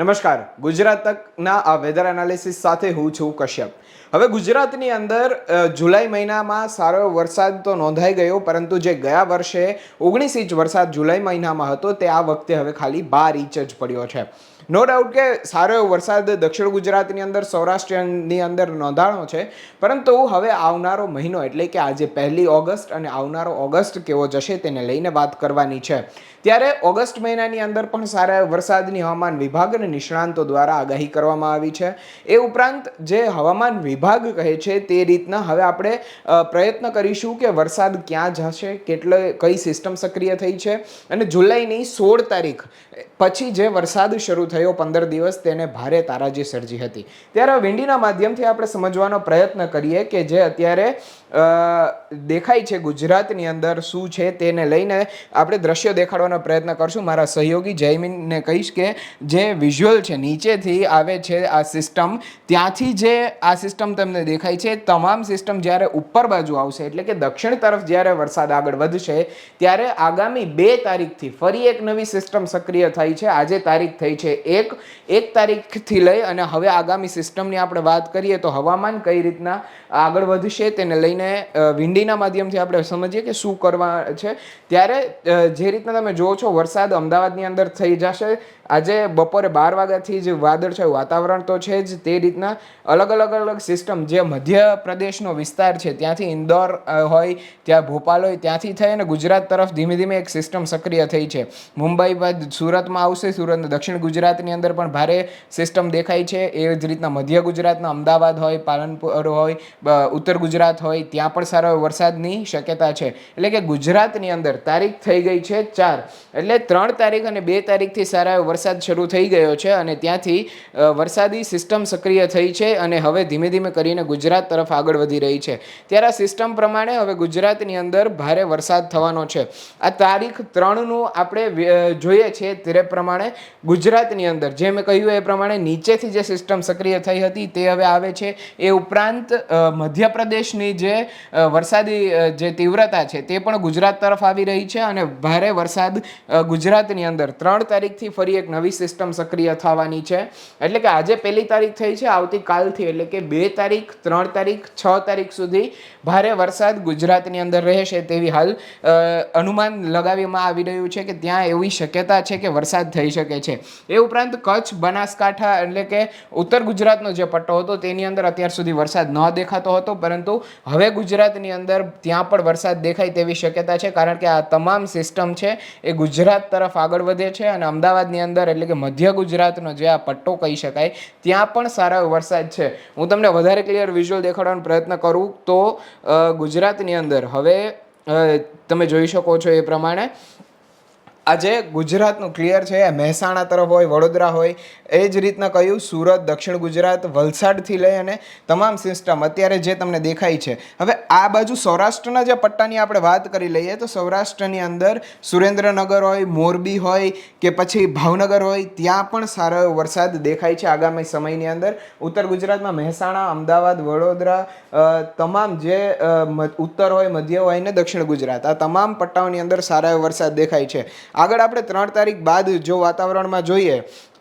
નમસ્કાર. ગુજરાત તકના આ weather analysis સાથે હું છું કશ્યપ. હવે ગુજરાતની અંદર જુલાઈ મહિનામાં સારો વરસાદ તો નોંધાઈ ગયો, પરંતુ જે ગયા વર્ષે ઓગણીસ ઇંચ વરસાદ જુલાઈ મહિનામાં હતો, તે આ વખતે હવે ખાલી બાર ઇંચ જ પડ્યો છે. નો ડાઉટ કે સારો એવો વરસાદ દક્ષિણ ગુજરાતની અંદર, સૌરાષ્ટ્રની અંદર નોંધાણો છે. પરંતુ હવે આવનારો મહિનો એટલે કે આજે પહેલી ઓગસ્ટ અને આવનારો ઓગસ્ટ કેવો જશે તેને લઈને વાત કરવાની છે. ત્યારે ઓગસ્ટ મહિનાની અંદર પણ સારા વરસાદની હવામાન વિભાગ અને નિષ્ણાંતો દ્વારા આગાહી કરવામાં આવી છે. એ ઉપરાંત જે હવામાન વિભાગ કહે છે તે રીતના હવે આપણે પ્રયત્ન કરીશું કે વરસાદ ક્યાં જશે, કેટલે, કઈ સિસ્ટમ સક્રિય થઈ છે. અને જુલાઈની સોળ તારીખ પછી જે વરસાદ શરૂ થયો પંદર દિવસ તેને ભારે તારાજી સર્જી હતી. ત્યારે વિંડીના માધ્યમથી આપણે સમજવાનો પ્રયત્ન કરીએ કે જે અત્યારે દેખાય છે ગુજરાતની અંદર શું છે તેને લઈને આપણે દ્રશ્ય દેખાડવાનો પ્રયત્ન કરશું. મારા સહયોગી જયમીનને કહીશ કે જે વિઝ્યુઅલ છે, નીચેથી આવે છે આ સિસ્ટમ ત્યાંથી જે આ સિસ્ટમ તમને દેખાય છે, તમામ સિસ્ટમ જ્યારે ઉપર બાજુ આવશે, એટલે કે દક્ષિણ તરફ જ્યારે વરસાદ આગળ વધશે, ત્યારે આગામી બે તારીખથી ફરી એક નવી સિસ્ટમ સક્રિય થઈ છે. આજે તારીખ થઈ છે એક એક તારીખથી લઈ અને હવે આગામી સિસ્ટમની આપણે વાત કરીએ તો હવામાન કઈ રીતના આગળ વધશે તેને લઈને વિંડીના માધ્યમથી આપણે સમજીએ કે શું કરવા છે. ત્યારે જે રીતના તમે જુઓ છો, વરસાદ અમદાવાદની અંદર થઈ જશે. આજે બપોરે બાર વાગ્યાથી જ વાદળછાયું વાતાવરણ તો છે જ, તે રીતના અલગ અલગ અલગ સિસ્ટમ જે મધ્ય પ્રદેશનો વિસ્તાર છે, ત્યાંથી ઇન્દોર હોય, ત્યાં ભોપાલ હોય, ત્યાંથી થઈ અને ગુજરાત તરફ ધીમે ધીમે એક સિસ્ટમ સક્રિય થઈ છે. મુંબઈ બાદ સુરતમાં આવશે સુરત દક્ષિણ ગુજરાતની અંદર પણ ભારે સિસ્ટમ દેખાય છે. એ જ રીતના મધ્ય ગુજરાતના અમદાવાદ હોય, પાલનપુર હોય ઉત્તર ગુજરાત હોય, ત્યાં પણ સારો વરસાદની શક્યતા છે. એટલે કે ગુજરાતની અંદર તારીખ થઈ ગઈ છે ચાર. એટલે ત્રણ તારીખ અને બે તારીખથી સારા વરસાદ શરૂ થઈ ગયો છે અને ત્યાંથી વરસાદી સિસ્ટમ સક્રિય થઈ છે અને હવે ધીમે ધીમે કરીને ગુજરાત તરફ આગળ વધી રહી છે. ત્યારે આ સિસ્ટમ પ્રમાણે હવે ગુજરાતની અંદર ભારે વરસાદ થવાનો છે. આ તારીખ ત્રણનું આપણે જોઈએ છીએ તે પ્રમાણે ગુજરાતની અંદર. જે મેં કહ્યું એ પ્રમાણે નીચેથી જે સિસ્ટમ સક્રિય થઈ હતી તે હવે આવે છે. એ ઉપરાંત મધ્યપ્રદેશની જે વરસાદી જે તીવ્રતા છે તે પણ ગુજરાત તરફ આવી રહી છે અને ભારે વરસાદ ગુજરાતની અંદર. ત્રણ તારીખથી ફરી એક નવી સિસ્ટમ સક્રિય થવાની છે. એટલે કે આજે પહેલી તારીખ થઈ છે, આવતીકાલથી. એટલે કે બે તારીખ, ત્રણ તારીખ, છ તારીખ સુધી ભારે વરસાદ ગુજરાતની અંદર રહેશે તેવી હાલ અનુમાન લગાવવામાં આવી રહ્યું છે કે ત્યાં એવી શક્યતા છે કે વરસાદ થઈ શકે છે. એ ઉપરાંત કચ્છ, બનાસકાંઠા એટલે કે ઉત્તર ગુજરાતનો જે પટ્ટો હતો તેની અંદર અત્યાર સુધી વરસાદ ન દેખાતો હતો. પરંતુ હવે ગુજરાતની અંદર ત્યાં પણ વરસાદ દેખાય તેવી શક્યતા છે, કારણ કે આ તમામ સિસ્ટમ છે એ ગુજરાત તરફ આગળ વધે છે અને અમદાવાદની અંદર એટલે કે મધ્ય ગુજરાતનો જે આ પટ્ટો કહી શકાય, ત્યાં પણ સારા વરસાદ છે. હું તમને વધારે ક્લિયર વિઝ્યુઅલ દેખાડવાનો પ્રયત્ન કરું તો ગુજરાતની અંદર હવે તમે જોઈ શકો છો એ પ્રમાણે આજે ગુજરાતનું ક્લિયર છે, એ મહેસાણા તરફ હોય, વડોદરા હોય, એ જ રીતના કહ્યું, સુરત, દક્ષિણ ગુજરાત, વલસાડથી લઈ અને તમામ સિસ્ટમ અત્યારે જે તમને દેખાય છે. હવે આ બાજુ સૌરાષ્ટ્રના જે પટ્ટાની આપણે વાત કરી લઈએ, તો સૌરાષ્ટ્રની અંદર સુરેન્દ્રનગર હોય, મોરબી હોય, કે પછી ભાવનગર હોય, ત્યાં પણ સારો એવો વરસાદ દેખાય છે આગામી સમયની અંદર. ઉત્તર ગુજરાતમાં મહેસાણા, અમદાવાદ, વડોદરા તમામ જે ઉત્તર હોય, મધ્ય હોય ને દક્ષિણ ગુજરાત, આ તમામ પટ્ટાઓની અંદર સારા એવો વરસાદ દેખાય છે. આગળ આપણે ત્રણ તારીખ બાદ જો વાતાવરણમાં જોઈએ,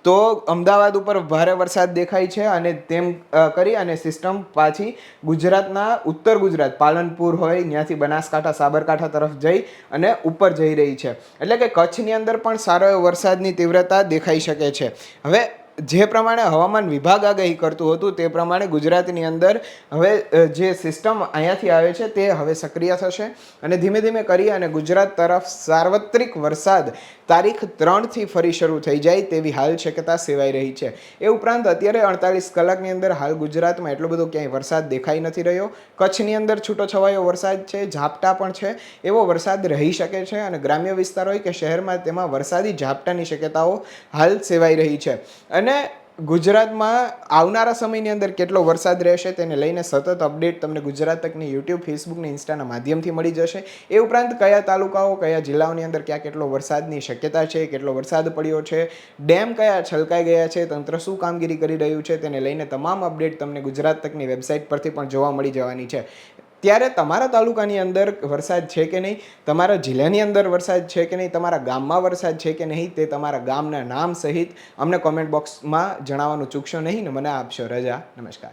તો અમદાવાદ ઉપર ભારે વરસાદ દેખાય છે અને તેમ કરી અને સિસ્ટમ પાછી ગુજરાતના ઉત્તર ગુજરાત, પાલનપુર હોય ત્યાંથી બનાસકાંઠા, સાબરકાંઠા તરફ જઈ અને ઉપર જઈ રહી છે. એટલે કે કચ્છની અંદર પણ સારો એવો વરસાદની તીવ્રતા દેખાઈ શકે છે. હવે જે પ્રમાણે હવામાન વિભાગ આગાહી કરતું હતું તે પ્રમાણે ગુજરાતની અંદર હવે જે સિસ્ટમ અહીંયાથી આવે છે તે હવે સક્રિય થશે અને ધીમે ધીમે કરી અને ગુજરાત તરફ સાર્વત્રિક વરસાદ તારીખ ત્રણથી ફરી શરૂ થઈ જાય તેવી હાલ શક્યતા સેવાઈ રહી છે. એ ઉપરાંત અત્યારે અડતાલીસ કલાકની અંદર હાલ ગુજરાતમાં એટલો બધો ક્યાંય વરસાદ દેખાઈ નથી રહ્યો. કચ્છની અંદર છૂટો છવાયો વરસાદ છે, ઝાપટા પણ છે, એવો વરસાદ રહી શકે છે અને ગ્રામ્ય વિસ્તાર હોય કે શહેરમાં તેમાં વરસાદી ઝાપટાની શક્યતાઓ હાલ સેવાઈ રહી છે. અને ગુજરાતમાં આવનારા સમયની અંદર કેટલો વરસાદ રહેશે તેને લઈને સતત અપડેટ તમને ગુજરાત તકની યુટ્યુબ ફેસબુક ને ઇન્સ્ટાના માધ્યમથી મળી જશે. એ ઉપરાંત કયા તાલુકાઓ, કયા જિલ્લાઓની અંદર ક્યાં કેટલો વરસાદની શક્યતા છે, કેટલો વરસાદ પડ્યો છે, ડેમ કયા છલકાઈ ગયા છે, તંત્ર શું કામગીરી કરી રહ્યું છે, તેને લઈને તમામ અપડેટ તમને ગુજરાત તકની વેબસાઇટ પરથી પણ જોવા મળી જવાની છે. ત્યારે તમારા તાલુકાની અંદર વરસાદ છે કે નહીં? તમારા જિલ્લાની અંદર વરસાદ છે કે નહીં? તમારા ગામમાં વરસાદ છે કે નહીં? તે તમારા ગામના નામ સહિત અમને કોમેન્ટ બોક્સમાં જણાવવાનું ચૂકશો નહીં ને મને આપશો રજા. નમસ્કાર.